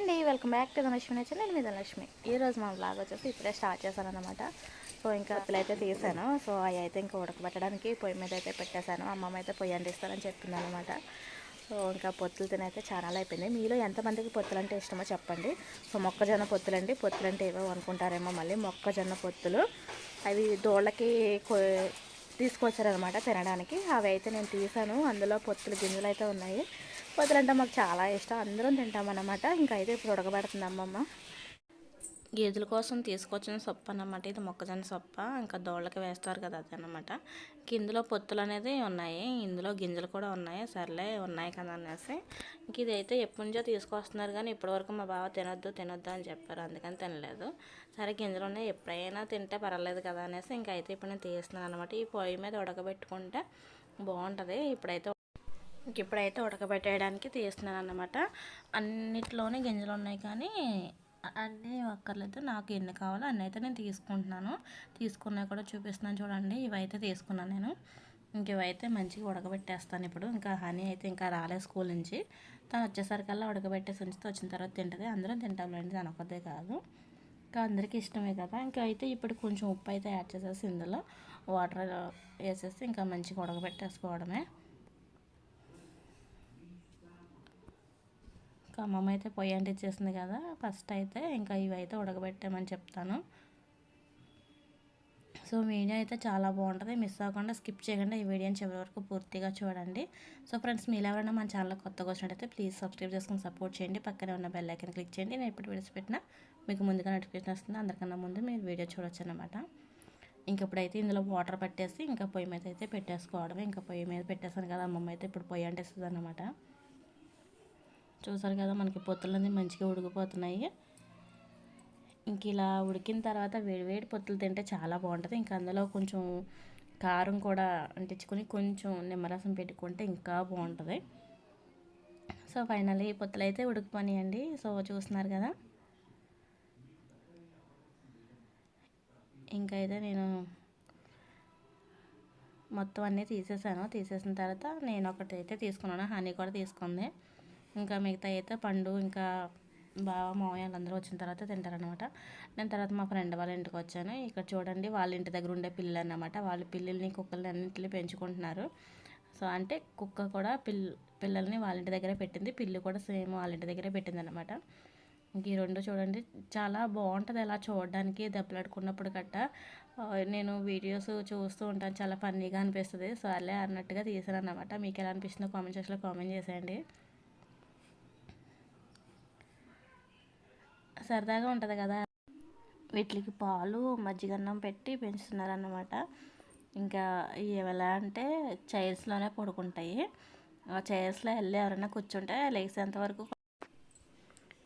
అండి welcome back to Dhanalakshmi నచ్చిన నేను మీ ఈ రోజు మనం బ్లాగ్ వచ్చేసి ఇప్పుడే స్టార్ట్ చేశాను అనమాట సో ఇంకా అసలు అయితే తీసాను. సో అవి అయితే ఇంకా ఉడకబెట్టడానికి పొయ్యి మీద అయితే పెట్టేశాను. అమ్మమ్మ అయితే పొయ్యి అందిస్తారని చెప్పింది అనమాట సో ఇంకా పొత్తులు తినైతే చాలా అయిపోయింది. మీలో ఎంతమందికి పొత్తులు అంటే ఇష్టమో చెప్పండి. సో మొక్కజొన్న పొత్తులు అండి పొత్తులు అంటే ఏవో అనుకుంటారేమో మళ్ళీ మొక్కజొన్న పొత్తులు. అవి దోళ్ళకి తీసుకొచ్చారనమాట తినడానికి. అవి అయితే నేను తీసాను. అందులో పొత్తులు గింజలు అయితే ఉన్నాయి. పొత్తులు అంటే మాకు చాలా ఇష్టం. అందరం తింటామన్నమాట. ఇంకా అయితే ఇప్పుడు ఉడకబెడుతుంది అమ్మమ్మ. గేదెల కోసం తీసుకొచ్చిన సొప్ప అన్నమాట. ఇది మొక్కజొన్న సొప్ప. ఇంకా దోళ్ళకి వేస్తారు కదా అది అన్నమాట. ఇందులో పొత్తులు అనేది ఉన్నాయి. ఇందులో గింజలు కూడా ఉన్నాయి. సర్లే ఉన్నాయి కదా అనేసి. ఇంక ఇదైతే ఎప్పటి నుంచో తీసుకొస్తున్నారు కానీ ఇప్పటివరకు మా బావ తినొద్దు తినొద్దు అని చెప్పారు. అందుకని తినలేదు. సరే గింజలు ఉన్నాయి. ఎప్పుడైనా తింటే పర్వాలేదు కదా అనేసి ఇంక అయితే ఇప్పుడు నేను తీస్తున్నాను అనమాట ఈ పొయ్యి మీద ఉడకబెట్టుకుంటే బాగుంటుంది. ఇప్పుడైతే ఇంక ఇప్పుడైతే ఉడకబెట్టేయడానికి తీస్తున్నాను అన్నమాట. అన్నిట్లోనే గింజలు ఉన్నాయి కానీ అన్నీ అక్కర్లేదు నాకు ఎన్ని కావాలో అన్నీ అయితే నేను తీసుకుంటున్నాను. తీసుకున్నవి కూడా చూపిస్తున్నాను చూడండి. ఇవైతే తీసుకున్నాను నేను. ఇంక ఇవైతే మంచిగా ఉడకబెట్టేస్తాను ఇప్పుడు. ఇంకా హనీ అయితే ఇంకా రాలేదు స్కూల్ నుంచి. తను వచ్చేసరికల్లా ఉడకబెట్టేసి ఉంచితే వచ్చిన తర్వాత తింటుంది. అందరం తింటాంలేండి దాని ఒక్కదే కాదు. ఇంకా అందరికీ ఇష్టమే కదా. ఇంకా అయితే ఇప్పుడు కొంచెం ఉప్పు అయితే యాడ్ చేసేసి ఇందులో వాటర్ వేసేసి ఇంకా మంచిగా ఉడకబెట్టేసుకోవడమే. సో అమ్మమ్మ అయితే పొయ్యి అంటించేసింది కదా ఫస్ట్ అయితే ఇంకా ఇవైతే ఉడకబెట్టామని చెప్తాను. సో వీడియో అయితే చాలా బాగుంటుంది. మిస్ అవ్వకుండా స్కిప్ చేయకుండా ఈ వీడియోని చివరి వరకు పూర్తిగా చూడండి. సో ఫ్రెండ్స్ మీరు ఎవరైనా మన ఛానల్ కొత్తగా వచ్చినట్టయితే ప్లీజ్ సబ్స్క్రైబ్ చేసుకుని సపోర్ట్ చేయండి. పక్కనే ఉన్న బెల్ ఐకన్ క్లిక్ చేయండి. నేను ఎప్పుడు వీడియోస్ పెట్టినా మీకు ముందుగా నోటిఫికేషన్ వస్తుంది. అందరికన్నా ముందు మీరు వీడియో చూడొచ్చు అనమాట ఇంకప్పుడైతే ఇందులో వాటర్ పట్టేసి ఇంకా పొయ్యి మీద అయితే పెట్టేసుకోవడమే. ఇంకా పొయ్యి మీద పెట్టేసాను కదా అమ్మమ్మ అయితే ఇప్పుడు పొయ్యి అంటేస్తుంది అనమాట చూసారు కదా మనకి పొత్తులన్నీ మంచిగా ఉడికిపోతున్నాయి. ఇంక ఇలా ఉడికిన తర్వాత వేడివేడి పొత్తులు తింటే చాలా బాగుంటుంది. ఇంకా అందులో కొంచెం కారం కూడా అంటించుకొని కొంచెం నిమ్మరసం పెట్టుకుంటే ఇంకా బాగుంటుంది. సో ఫైనల్లీ ఈ పొత్తులు అయితే ఉడికిపోయాయండి సో చూస్తున్నారు కదా. ఇంకా అయితే నేను మొత్తం అన్నీ తీసేసాను. తీసేసిన తర్వాత నేను ఒకటి అయితే తీసుకున్నాను. హనీ కూడా తీసుకుంది. ఇంకా మిగతా అయితే పండు ఇంకా బావ మావయ్య వాళ్ళందరూ వచ్చిన తర్వాత తింటారనమాట నేను తర్వాత మా ఫ్రెండ్ వాళ్ళ ఇంటికి వచ్చాను. ఇక్కడ చూడండి వాళ్ళ ఇంటి దగ్గర ఉండే పిల్లలు అన్నమాట వాళ్ళ పిల్లల్ని కుక్కల్ని అన్నింటిని పెంచుకుంటున్నారు. సో అంటే కుక్క కూడా పిల్ పిల్లల్ని వాళ్ళ ఇంటి దగ్గరే పెట్టింది. పిల్లి కూడా సేమ్ వాళ్ళ ఇంటి దగ్గరే పెట్టింది అనమాట ఇంక ఈ రెండు చూడండి చాలా బాగుంటుంది అలా చూడడానికి. దెబ్బలాడుకున్నప్పుడు గట్ట నేను వీడియోస్ చూస్తూ ఉంటాను. చాలా ఫన్నీగా అనిపిస్తుంది. సో అలా అన్నట్టుగా తీసాను అనమాట మీకు ఎలా అనిపిస్తుందో కామెంట్ సెక్షన్లో కామెంట్ చేసేయండి. సరదాగా ఉంటుంది కదా. వీటికి పాలు మజ్జిగన్నం పెట్టి పెంచుతున్నారన్నమాట. ఇంకా ఎలా అంటే చైర్స్లోనే పడుకుంటాయి. ఆ చైర్స్లో వెళ్ళి ఎవరైనా కూర్చుంటే లేచేంత వరకు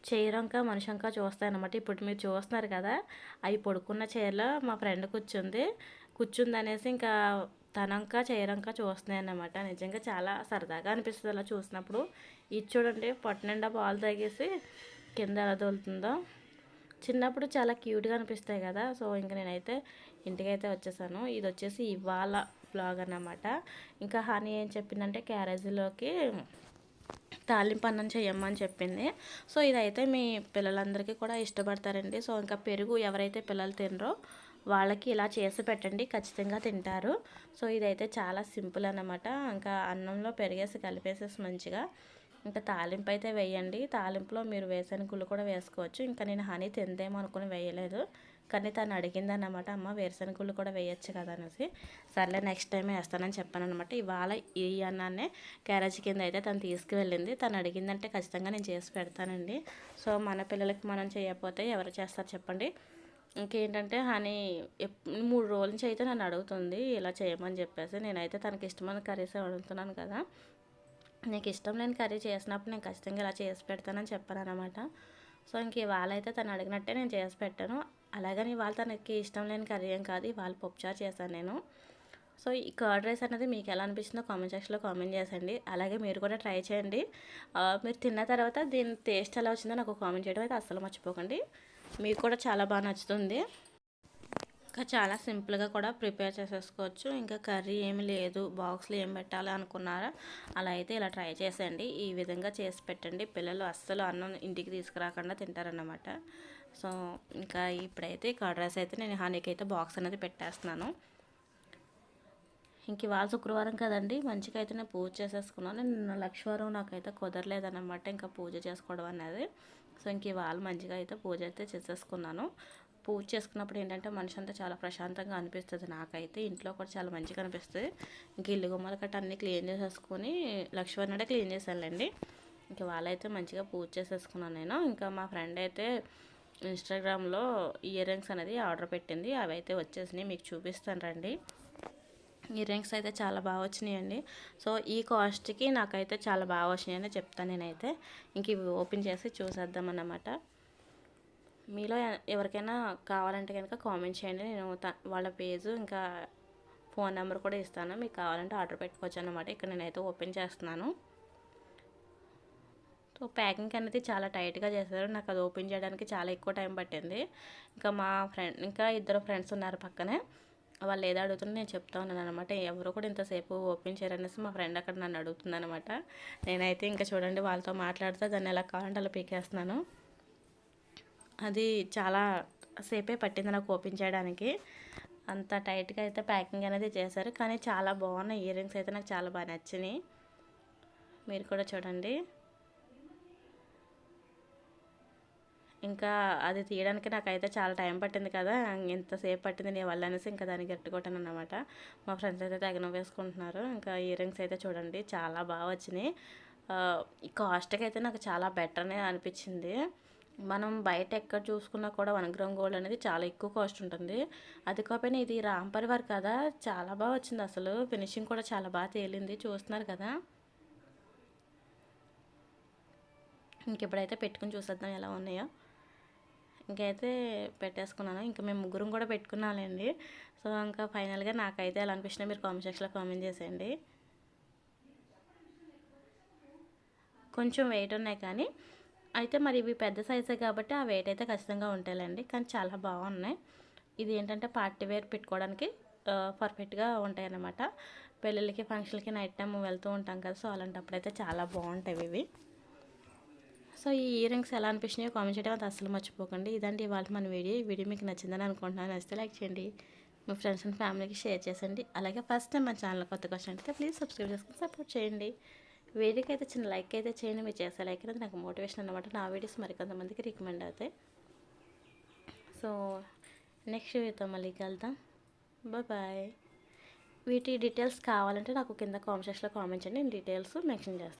చైరంక మనిషంక చూస్తాయన్నమాట. ఇప్పుడు మీరు చూస్తున్నారు కదా అవి పడుకున్న చైర్లో మా ఫ్రెండ్ కూర్చుంది. కూర్చుంది అనేసి ఇంకా తనంక చైరంక చూస్తున్నాయి అన్నమాట నిజంగా చాలా సరదాగా అనిపిస్తుంది అలా చూసినప్పుడు. ఇది చూడండి పొట్టనిండా పాలు తాగేసి కింద ఎలా తోలుతుందో. చిన్నప్పుడు చాలా క్యూట్గా అనిపిస్తాయి కదా. సో ఇంకా నేనైతే ఇంటికైతే వచ్చేసాను. ఇది వచ్చేసి ఇవాళ బ్లాగ్ అన్నమాట. ఇంకా హనీ ఏం చెప్పిందంటే క్యారేజీలోకి తాలింపు అన్నం చేయమ్మని చెప్పింది. సో ఇదైతే మీ పిల్లలందరికీ కూడా ఇష్టపడతారండి. సో ఇంకా పెరుగు ఎవరైతే పిల్లలు తినరో వాళ్ళకి ఇలా చేసి పెట్టండి. ఖచ్చితంగా తింటారు. సో ఇదైతే చాలా సింపుల్ అన్నమాట. ఇంకా అన్నంలో పెరిగేసి కలిపేసేసి మంచిగా ఇంకా తాలింపు అయితే వేయండి. తాలింపులో మీరు వేరుశనగుళ్ళు కూడా వేసుకోవచ్చు. ఇంకా నేను హనీ తిందేమో అనుకుని వేయలేదు. కానీ తను అడిగిందన్నమాట అమ్మ వేరుశనగుళ్ళు కూడా వేయచ్చు కదా అనేసి. సర్లే నెక్స్ట్ టైం వేస్తానని చెప్పాను అనమాట ఇవాళ ఈ అన్నాన్నే క్యారేజ్ కింద అయితే తను తీసుకువెళ్ళింది. తను అడిగిందంటే ఖచ్చితంగా నేను చేసి పెడతానండి. సో మన పిల్లలకి మనం చేయకపోతే ఎవరు చేస్తారు చెప్పండి. ఇంకేంటంటే హనీ మూడు రోజుల నుంచి అయితే నన్ను అడుగుతుంది ఇలా చేయమని చెప్పేసి. నేనైతే తనకి ఇష్టమైన కర్రీస్ అడుగుతున్నాను కదా. నీకు ఇష్టం లేని కర్రీ చేసినప్పుడు నేను ఖచ్చితంగా ఇలా చేసి పెడతానని చెప్పాను అనమాట సో ఇంక ఇవాళ అయితే తను అడిగినట్టే నేను చేసి పెట్టాను. అలాగని ఇవాళ తనకి ఇష్టం లేని కర్రీ ఏం కాదు ఇవాళ పప్పుచారు చేశాను నేను. సో ఈ కర్డ్ రైస్ అనేది మీకు ఎలా అనిపిస్తుందో కామెంట్ సెక్షన్లో కామెంట్ చేసండి. అలాగే మీరు కూడా ట్రై చేయండి. మీరు తిన్న తర్వాత దీని టేస్ట్ ఎలా వచ్చిందో నాకు కామెంట్ చేయడం అయితే అస్సలు మర్చిపోకండి. మీకు కూడా చాలా బాగా నచ్చుతుంది. ఇంకా చాలా సింపుల్గా కూడా ప్రిపేర్ చేసేసుకోవచ్చు. ఇంకా కర్రీ ఏమి లేదు బాక్స్లో ఏం పెట్టాలి అనుకున్నారా? అలా అయితే ఇలా ట్రై చేసేయండి. ఈ విధంగా చేసి పెట్టండి. పిల్లలు అస్సలు అన్నం ఇంటికి తీసుకురాకుండా తింటారన్నమాట. సో ఇంకా ఇప్పుడైతే కర్డ్ రైస్ అయితే నేను హానీకి అయితే బాక్స్ అనేది పెట్టేస్తున్నాను. ఇంక ఇవాళ శుక్రవారం కదండి. మంచిగా అయితే నేను పూజ చేసేసుకున్నాను. నిన్న లక్ష్మీవారం నాకైతే కుదరలేదన్నమాట. ఇంకా పూజ చేసుకోవడం అనేది. సో ఇంక ఇవాళ మంచిగా అయితే పూజ అయితే చేసేసుకున్నాను. పూజ చేసుకున్నప్పుడు ఏంటంటే మనిషి అంతా చాలా ప్రశాంతంగా అనిపిస్తుంది నాకైతే. ఇంట్లో కూడా చాలా మంచిగా అనిపిస్తుంది. ఇంక ఇల్లు గుమ్మలు కట్ట అన్నీ క్లీన్ చేసేసుకొని లక్ష్మణుడే క్లీన్ చేశానులేండి ఇంక వాళ్ళైతే మంచిగా పూజ చేసేసుకున్నాను నేను. ఇంకా మా ఫ్రెండ్ అయితే ఇన్స్టాగ్రామ్లో ఇయర్ రింగ్స్ అనేది ఆర్డర్ పెట్టింది. అవి అయితే వచ్చేసినాయి. మీకు చూపిస్తాను రండి. ఇయర్ రింగ్స్ అయితే చాలా బాగా వచ్చినాయండి. సో ఈ కాస్ట్కి నాకైతే చాలా బాగా వచ్చినాయని చెప్తాను నేనైతే. ఇంక ఇవి ఓపెన్ చేసి చూసేద్దాం అన్నమాట మీలో ఎవరికైనా కావాలంటే కనుక కామెంట్ చేయండి. నేను వాళ్ళ పేజు ఇంకా ఫోన్ నెంబర్ కూడా ఇస్తాను. మీకు కావాలంటే ఆర్డర్ పెట్టుకోవచ్చు అనమాట ఇక్కడ నేనైతే ఓపెన్ చేస్తున్నాను. సో ప్యాకింగ్ అనేది చాలా టైట్గా చేశారు. నాకు అది ఓపెన్ చేయడానికి చాలా ఎక్కువ టైం పట్టింది. ఇంకా మా ఫ్రెండ్ ఇంకా ఇద్దరు ఫ్రెండ్స్ ఉన్నారు పక్కనే. వాళ్ళు ఏదో అడుగుతున్నా నేను చెప్తా ఉన్నాను అనమాట ఎవరు కూడా ఇంతసేపు ఓపెన్ చేయరనేసి మా ఫ్రెండ్ అక్కడ నన్ను అడుగుతుంది అనమాట నేనైతే ఇంకా చూడండి వాళ్ళతో మాట్లాడితే దాన్ని ఎలా కావాలంటే అలా పీకేస్తున్నాను. అది చాలా సేపే పట్టింది నాకు ఓపెన్ చేయడానికి. అంత టైట్గా అయితే ప్యాకింగ్ అనేది చేశారు. కానీ చాలా బాగున్నాయి ఇయర్ రింగ్స్ అయితే నాకు చాలా బాగా నచ్చినాయి. మీరు కూడా చూడండి. ఇంకా అది తీయడానికి నాకైతే చాలా టైం పట్టింది కదా. ఎంతసేపు పట్టింది నీ వల్ల అనేసి ఇంకా దాన్ని గట్టుకోవటాను అనమాట మా ఫ్రెండ్స్ అయితే తగిన వేసుకుంటున్నారు ఇంకా ఇయర్ రింగ్స్ అయితే చూడండి చాలా బాగా వచ్చినాయి. కాస్ట్కి అయితే నాకు చాలా బెటర్నే అనిపించింది. మనం బయట ఎక్కడ చూసుకున్నా కూడా వన్ గ్రామ్ గోల్డ్ అనేది చాలా ఎక్కువ కాస్ట్ ఉంటుంది. అది కాకపోయినా ఇది రాంపరి వారు కదా చాలా బాగా వచ్చింది అసలు. ఫినిషింగ్ కూడా చాలా బాగా తేలింది చూస్తున్నారు కదా. ఇంకెప్పుడైతే పెట్టుకుని చూసేద్దాం ఎలా ఉన్నాయో. ఇంకైతే పెట్టేసుకున్నాను. ఇంకా మేము ముగ్గురం కూడా పెట్టుకున్నామండి సో ఇంకా ఫైనల్గా నాకైతే ఎలా అనిపించినా మీరు కామెంట్ సెక్షన్లో కామెంట్ చేసేయండి. కొంచెం వెయిట్ ఉన్నాయి కానీ అయితే మరి ఇవి పెద్ద సైజే కాబట్టి ఆ వెయిట్ అయితే ఖచ్చితంగా ఉంటాయండి కానీ చాలా బాగున్నాయి. ఇది ఏంటంటే పార్టీ వేర్ పెట్టుకోవడానికి పర్ఫెక్ట్గా ఉంటాయి అన్నమాట పెళ్ళిళ్ళకి ఫంక్షన్లకి నైట్ టైం వెళ్తూ ఉంటాం కదా సో అలాంటప్పుడు అయితే చాలా బాగుంటాయి ఇవి. సో ఈ ఇయర్ రింగ్స్ ఎలా అనిపించినాయో కామెంట్ చేయడం అది అసలు మర్చిపోకండి. ఇదండి ఇవాళ మన వీడియో. ఈ వీడియో మీకు నచ్చిందని అనుకుంటున్నాను. నచ్చితే లైక్ చేయండి. మీ ఫ్రెండ్స్ అండ్ ఫ్యామిలీకి షేర్ చేసండి. అలాగే ఫస్ట్ టైం మన ఛానల్ కొత్తగా వచ్చినట్టయితే ప్లీజ్ సబ్స్క్రైబ్ చేసుకుని సపోర్ట్ చేయండి. వీడియోకి అయితే చిన్న లైక్ అయితే చేయండి మీరు చేసే లైక్ అనేది నాకు మోటివేషన్ అనమాట నా వీడియోస్ మరికొంతమందికి రికమెండ్ అవుతాయి. సో నెక్స్ట్ వీడియోతో మళ్ళీ కలుద్దాం. బాయ్. వీటి డీటెయిల్స్ కావాలంటే నాకు కింద కామెంట్ సెక్షన్లో కామెంట్ చేయండి. నేను డీటెయిల్స్ మెన్షన్ చేస్తాను.